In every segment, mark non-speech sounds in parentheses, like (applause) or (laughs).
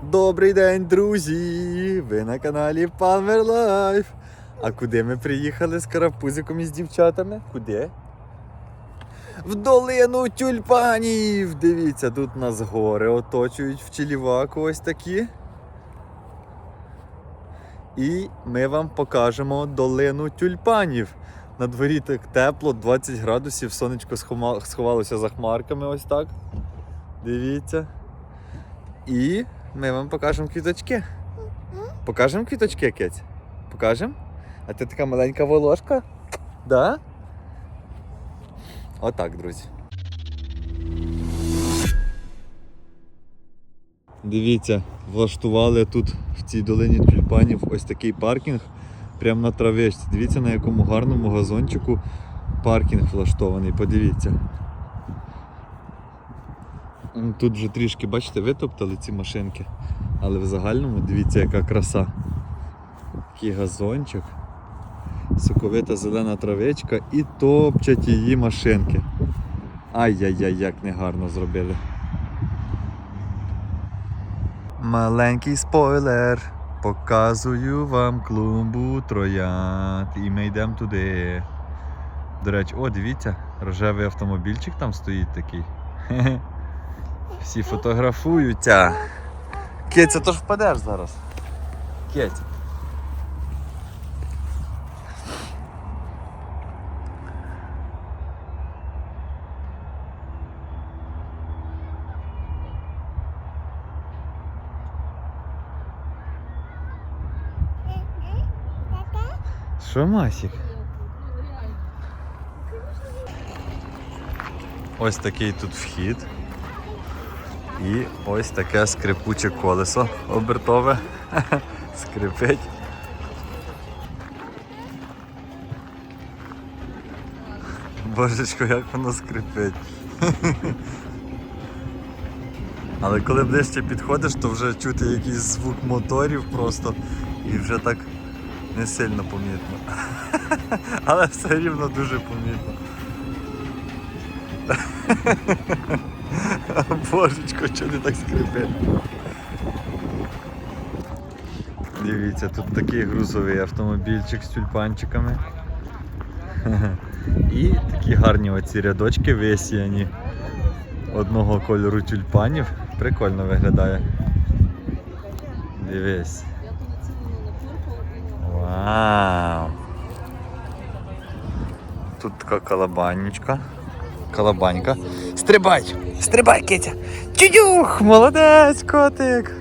Добрий день, друзі! Ви на каналі Life. А куди ми приїхали з карапузиком і з дівчатами? Куди? В долину тюльпанів! Дивіться, тут нас гори оточують в Челіваку ось такі. І ми вам покажемо долину тюльпанів. На дворі так тепло, 20 градусів, сонечко сховалося за хмарками ось так. Дивіться. І ми вам покажемо квіточки. Покажемо квіточки, Кеть? Покажемо? А ти така маленька волошка? Да? Отак, друзі. Дивіться, влаштували тут в цій долині тюльпанів ось такий паркінг прямо на травичці. Дивіться, на якому гарному газончику паркінг влаштований. Подивіться. Тут вже трішки, бачите, витоптали ці машинки. Але в загальному дивіться, яка краса. Такий газончик, соковита зелена травичка і топчать її машинки. Ай-яй-яй, як негарно зробили. Маленький спойлер. Показую вам клумбу троянд. І ми йдемо туди. До речі, о, дивіться, рожевий автомобільчик там стоїть такий. (laughs) Всі фотографуються. Кетя, то ж впадеш зараз. Кеть. Що, Масік? Ось такий тут вхід. І ось таке скрипуче колесо обертове. (laughs) Скрипить. Божечко, як воно скрипить. (laughs) Але коли ближче підходиш, то вже чути якийсь звук моторів просто і вже так не сильно помітно. (laughs) Але все рівно дуже помітно. (laughs) Божечко, що не так скрипить. Дивіться, тут такий грузовий автомобільчик з тюльпанчиками. (laughs) І такі гарні оці рядочки висіяні одного кольору тюльпанів. Прикольно виглядає. Дивись. Вау! Тут така колобанечка. Колобанька. Стрибай! Стрибай, Кетя! Чудюх! Молодець, котик!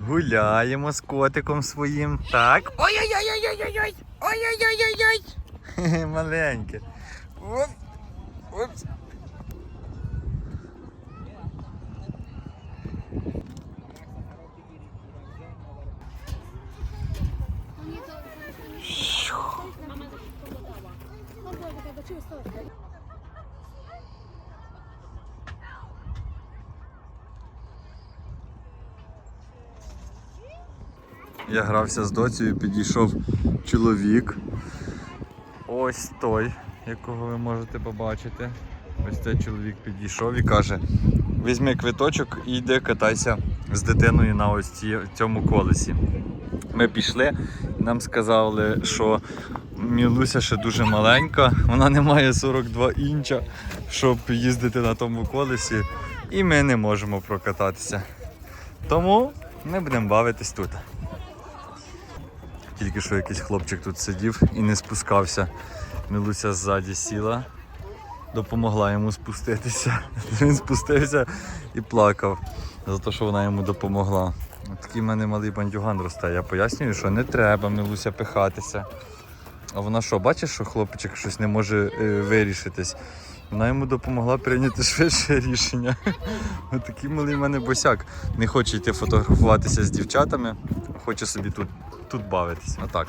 Гуляємо з котиком своїм. Так. Ой-ой-ой-ой-ой-ой! Ой-ой-ой-ой-ой! Маленьке. Оп. Опс. Я грався з доцею, підійшов чоловік. Ось той, якого ви можете побачити. Ось цей чоловік підійшов і каже: візьми квиточок і йди катайся з дитиною на ось цьому колесі. Ми пішли, нам сказали, що Мілуся ще дуже маленька, вона не має 42 інча, щоб їздити на тому колесі, і ми не можемо прокататися. Тому ми будемо бавитись тут. Тільки що якийсь хлопчик тут сидів і не спускався. Мілуся ззаді сіла, допомогла йому спуститися. (laughs) Він спустився і плакав за те, що вона йому допомогла. Такий в мене малий бандюган росте. Я пояснюю, що не треба Мілуся пихатися. А вона що, бачиш, що хлопчик щось не може е, вирішитись. Вона йому допомогла прийняти швидше рішення. (laughs) Ось такий малий в мене босяк. Не хоче йти фотографуватися з дівчатами, хоче собі тут, тут бавитись. Отак.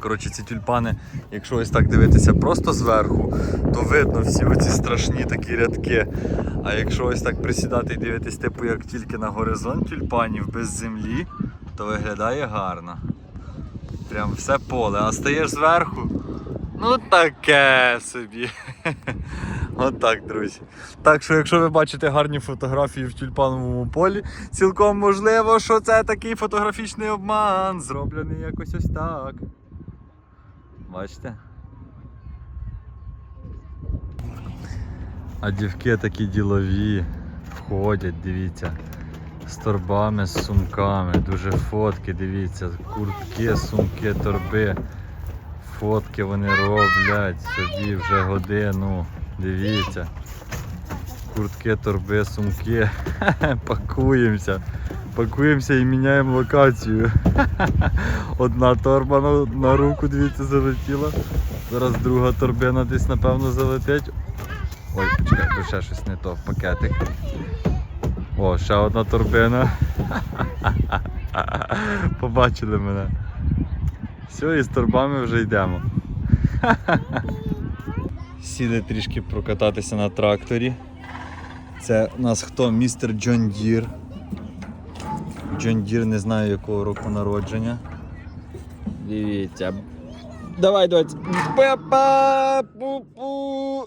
Коротше, ці тюльпани, якщо ось так дивитися просто зверху, то видно всі оці страшні такі рядки. А якщо ось так присідати і дивитись, типу, як тільки на горизонт тюльпанів без землі, то виглядає гарно. Прям все поле. А стаєш зверху, Ну таке собі. (laughs) Отак, друзі. Так що, якщо ви бачите гарні фотографії в тюльпановому полі, цілком можливо, що це такий фотографічний обман, зроблений якось ось так. Бачите? А дівки такі ділові входять, дивіться. З торбами, з сумками, дуже фотки, дивіться, куртки, сумки, торби. Фотки вони роблять собі вже годину. Дивіться. Куртки, торби, сумки. (laughs) Пакуємося. Пакуємося і міняємо локацію. (laughs) Одна торба на, на руку, дивіться, залетіла. Зараз друга торбина десь, напевно, залетить. Ой, почекай, ще щось не то. Пакетик. О, ще одна торбина. (laughs) Побачили мене. Все, і з торбами вже йдемо. (laughs) Сіли трішки прокататися на тракторі. Це у нас хто? Містер Джон Дір. Джон Дір не знаю якого року народження. Дивіться. Давай, доць. Пепа! Пу-пу!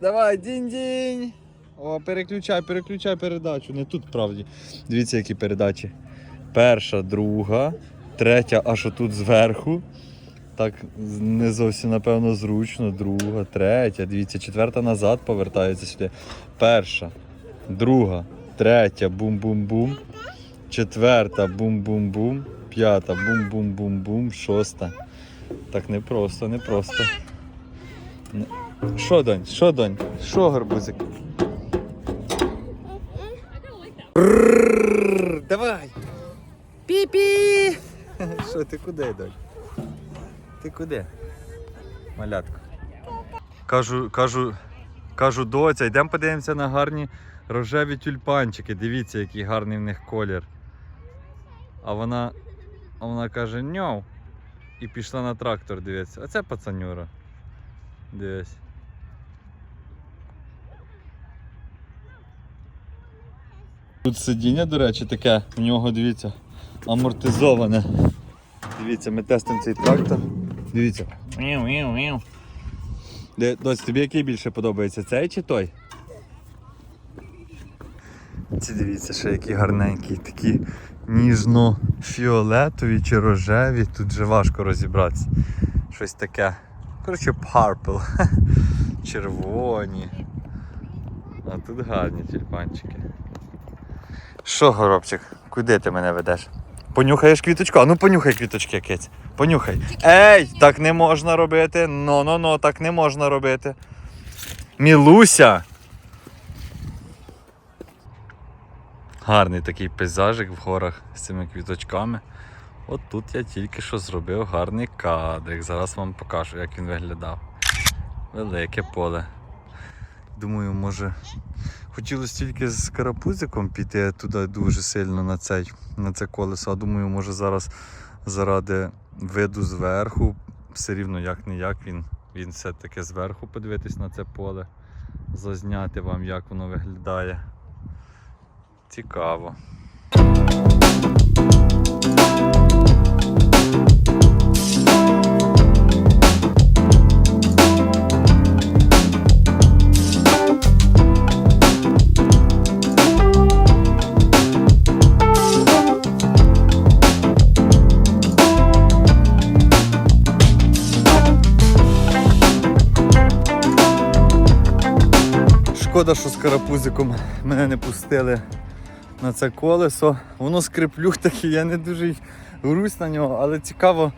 Давай, дінь-дінь! О, переключай, переключай передачу. Не тут правді. Дивіться, які передачі. Перша, друга, третя, аж отут зверху. Так не зовсім напевно зручно. Друга, третя, дивіться, четверта назад повертається сюди. Перша, друга, третя, бум-бум-бум. Четверта, бум-бум-бум. П'ята, бум-бум-бум-бум. Шоста. Так не просто, не просто. Що, донь? Що, донь? Що, гарбузик? Давай! Пі-пі! Що ти куди, донь? Ти куди? Малятко. Кажу, кажу, кажу, доця, йдемо подивимося на гарні рожеві тюльпанчики. Дивіться, який гарний в них колір. А вона, а вона каже ньоу. І пішла на трактор дивитися. А це пацанюра. Дивись. Тут сидіння, до речі, таке, в нього, дивіться, амортизоване. Дивіться, ми тестимо цей трактор. Дивіться. Дось, тобі який більше подобається? Цей чи той? Ці дивіться, ще які гарненькі, такі ніжно-фіолетові чи рожеві. Тут вже важко розібратися. Щось таке. Коротше, purple. (laughs) Червоні. А тут гарні тюльпанчики. Що, горобчик, куди ти мене ведеш? Понюхаєш квіточку? А ну понюхай квіточки, киць. Понюхай. Ей, так не можна робити. Ну-ну-ну, так не можна робити. Мілуся. Гарний такий пейзажик в горах з цими квіточками. От тут я тільки що зробив гарний кадрик. Зараз вам покажу, як він виглядав. Велике поле. Думаю, може. Хотілося тільки з карапузиком піти туди дуже сильно на, цей, на це колесо. А думаю, може зараз заради виду зверху, все рівно як не як він, він все-таки зверху подивитись на це поле, зазняти вам, як воно виглядає. Цікаво. Шкода, що з карапузиком мене не пустили на це колесо. Воно скриплюх такий, я не дуже грусь на нього, але цікаво,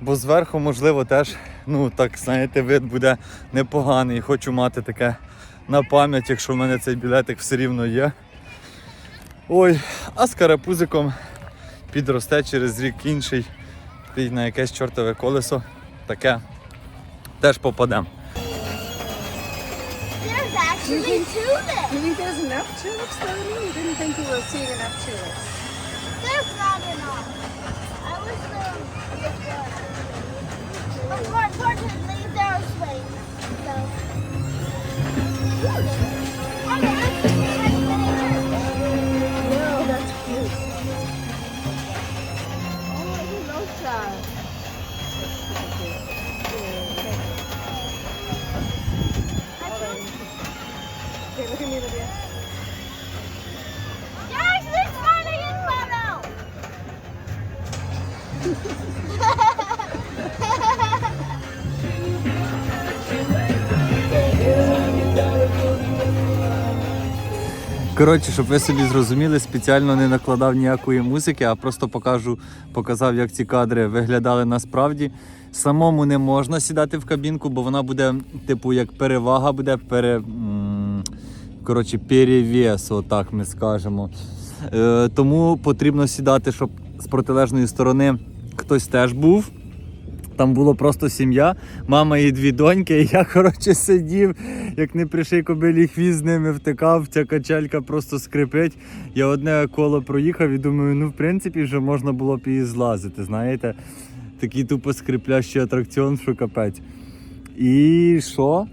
бо зверху, можливо, теж, ну так, знаєте, вид буде непоганий. Хочу мати таке на пам'ять, якщо в мене цей білетик все рівно є. Ой, а з карапузиком підросте через рік інший, на якесь чортове колесо. Таке теж попадемо. There's actually tulips. You think there's enough tulips, Tony? You didn't think you were seeing enough tulips. There's not enough. I was Коротше, щоб ви собі зрозуміли, спеціально не накладав ніякої музики, а просто покажу, показав, як ці кадри виглядали насправді. Самому не можна сідати в кабінку, бо вона буде, типу, як перевага буде пере. Коротше, перевес, отак ми скажемо. Е, тому потрібно сідати, щоб з протилежної сторони хтось теж був. Там було просто сім'я, мама і дві доньки. І я, коротше, сидів, як не приший кобилі хвіст з ними втикав, ця качелька просто скрипить. Я одне коло проїхав і думаю, ну в принципі вже можна було б її злазити, знаєте. Такий тупо скриплящий атракціон, що капець. І що?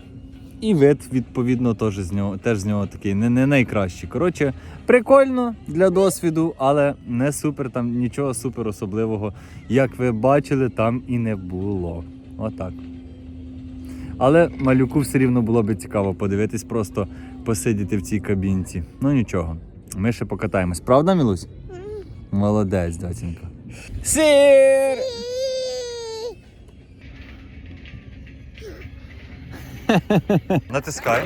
І вид, відповідно, теж з нього, теж з нього такий не, не найкращий. Коротше, прикольно для досвіду, але не супер, там нічого супер особливого, як ви бачили, там і не було. Отак. Але малюку все рівно було би цікаво подивитись, просто посидіти в цій кабінці. Ну нічого, ми ще покатаємось. Правда, Мілусь? Молодець, доченька. Сир! (laughs) Натискай.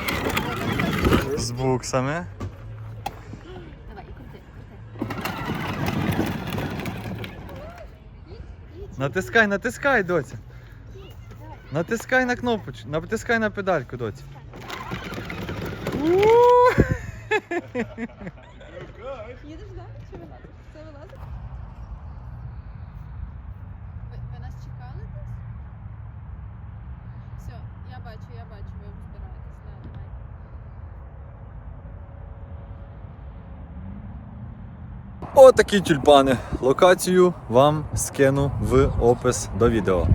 З буксами. Натискай, натискай, доця. Натискай на кнопочку, натискай на педальку, доця. Їдеш, (laughs) да? Чи вилазиш? Це вилазить? Ви, ви нас чекали десь? Все, я бачу, я бачу, ви збираєтесь. Да, давай. Отакі тюльпани. Локацію вам скину в опис до відео.